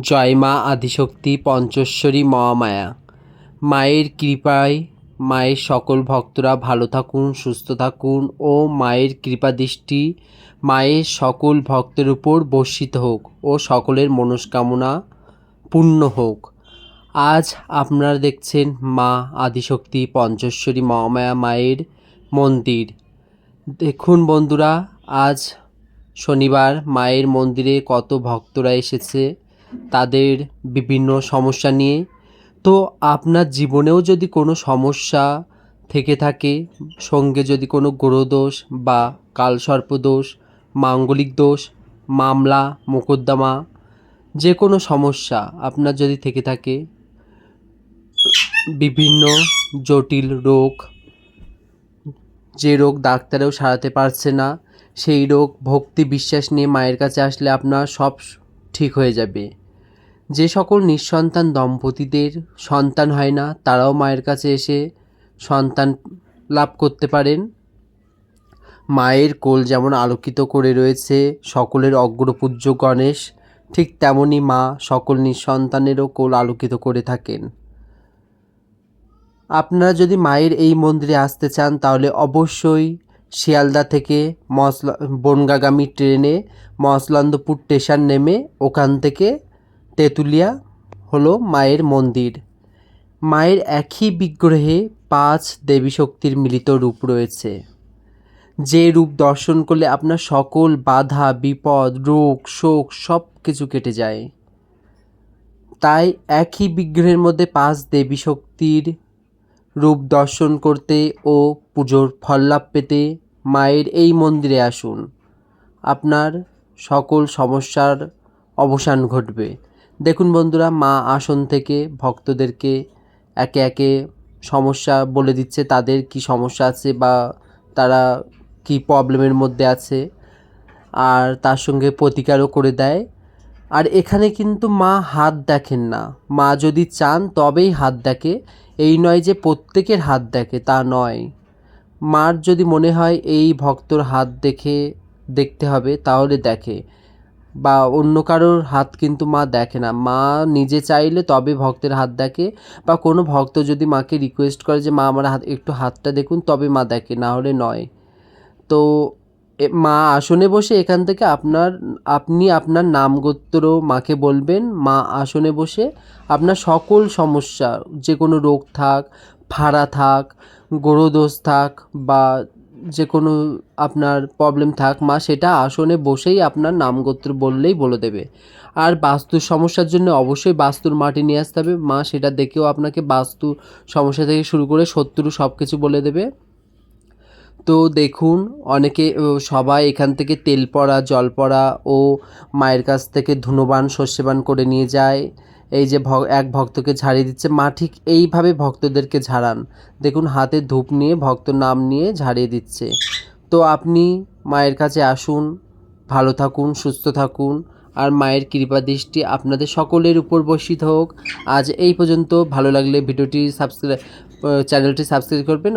জয় মা আদিশক্তি পঞ্চেশ্বরী মহামায়া। মায়ের কৃপায় মায়ের সকল ভক্তরা ভালো থাকুন, সুস্থ থাকুন ও মায়ের কৃপাদৃষ্টি মায়ের সকল ভক্তের উপর বর্ষিত হোক ও সকলের মনস্কামনা পূর্ণ হোক। আজ আপনারা দেখছেন মা আদিশক্তি পঞ্চেশ্বরী মহামায়া মায়ের মন্দির। দেখুন বন্ধুরা, আজ শনিবার মায়ের মন্দিরে কত ভক্তরা এসেছে। তাদের বিভিন্ন সমস্যা নিয়ে। তো আপনার জীবনেও যদি কোনো সমস্যা থেকে থাকে, সঙ্গে যদি কোনো গ্রহদোষ বা কালসর্পদোষ, মাঙ্গলিক দোষ, মামলা, মোকদ্দমা, যে কোনো সমস্যা আপনার যদি থেকে থাকে, বিভিন্ন জটিল রোগ, যে রোগ ডাক্তারেও সারাতে পারছে না, সেই রোগ ভক্তি বিশ্বাস নিয়ে মায়ের কাছে আসলে আপনার সব ঠিক হয়ে যাবে। যে সকল নিঃসন্তান দম্পতিদের সন্তান হয় না, তারাও মায়ের কাছে এসে সন্তান লাভ করতে পারেন। মায়ের কোল যেমন আলোকিত করে রয়েছে, সকলের অগ্রপূজ্য গণেশ, ঠিক তেমনই মা সকল নিঃসন্তানেরও কোল আলোকিত করে থাকেন। আপনারা যদি মায়ের এই মন্দিরে আসতে চান, তাহলে অবশ্যই শিয়ালদা থেকে মসলা বনগাগামী ট্রেনে মসলান্দপুর স্টেশন নেমে ওখান থেকে তেঁতুলিয়া হলো মায়ের মন্দির। মায়ের একই বিগ্রহে পাঁচ দেবী শক্তির মিলিত রূপ রয়েছে। যে রূপ দর্শন করলে আপনার সকল বাধা, বিপদ, রোগ, শোক সব কিছু কেটে যায়। তাই একই বিগ্রহের মধ্যে পাঁচ দেবী শক্তির রূপ দর্শন করতে ও পুজোর ফল লাভ পেতে মায়ের এই মন্দিরে আসুন। আপনার সকল সমস্যার অবসান ঘটবে। দেখুন বন্ধুরা, মা আসন থেকে ভক্তদেরকে একে একে সমস্যা বলে দিচ্ছে, তাদের কি সমস্যা আছে বা তারা কি প্রবলেমের মধ্যে আছে, আর তার সঙ্গে প্রতিকারও করে দেয়। আর এখানে কিন্তু মা হাত দেখেন না। মা যদি চান তবেই হাত দেখে। এই নয় যে প্রত্যেকের হাত দেখে, তা নয়। মার যদি মনে হয় এই ভক্তর হাত দেখে, দেখতে হবে, তাহলে দেখে। বা অন্য কারোর হাত কিন্তু মা দেখে না। মা নিজে চাইলে তবে ভক্তের হাত দেখে বা কোনো ভক্ত যদি মাকে রিকোয়েস্ট করে যে, মা, আমার হাত, একটু হাতটা দেখুন, তবে মা দেখে, না হলে নয়। তো মা আসনে বসে এখান থেকে আপনার, আপনি আপনার নাম গোত্র মাকে বলবেন। মা আসনে বসে আপনার সকল সমস্যা, যে কোনো রোগ থাক, ফাড়া থাক গোড়োদোষ থাক বা যে কোনো আপনার প্রবলেম থাক, মা সেটা আসনে বসেই আপনার নাম গোত্র বললেই বলে দেবে। আর বাস্তুর সমস্যার জন্য অবশ্যই বাস্তুর মাটি নিয়ে আসতে হবে। মা সেটা দেখেও আপনাকে বাস্তু সমস্যা থেকে শুরু করে শত্রু সব কিছু বলে দেবে। তো দেখুন, অনেকে সবাই এখান থেকে তেল পড়া, জল পড়া ও মায়ের কাছ থেকে ধুনোবান শস্যবান করে নিয়ে যায়। এই যে এক ভক্তকে ঝাড়িয়ে দিচ্ছে, মা ঠিক এইভাবে ভক্তদেরকে ঝাড়ান দেখুন, হাতে ধূপ নিয়ে ভক্ত নাম নিয়ে ঝাড়িয়ে দিচ্ছে। তো আপনি মায়ের কাছে আসুন, ভালো থাকুন, সুস্থ থাকুন, আর মায়ের কৃপা দৃষ্টি আপনাদের সকলের উপর বর্ষিত হোক। আজ এই পর্যন্ত, ভালো লাগলে ভিডিওটি সাবস্ক্রাইব চ্যানেলটি সাবস্ক্রাইব করবেন।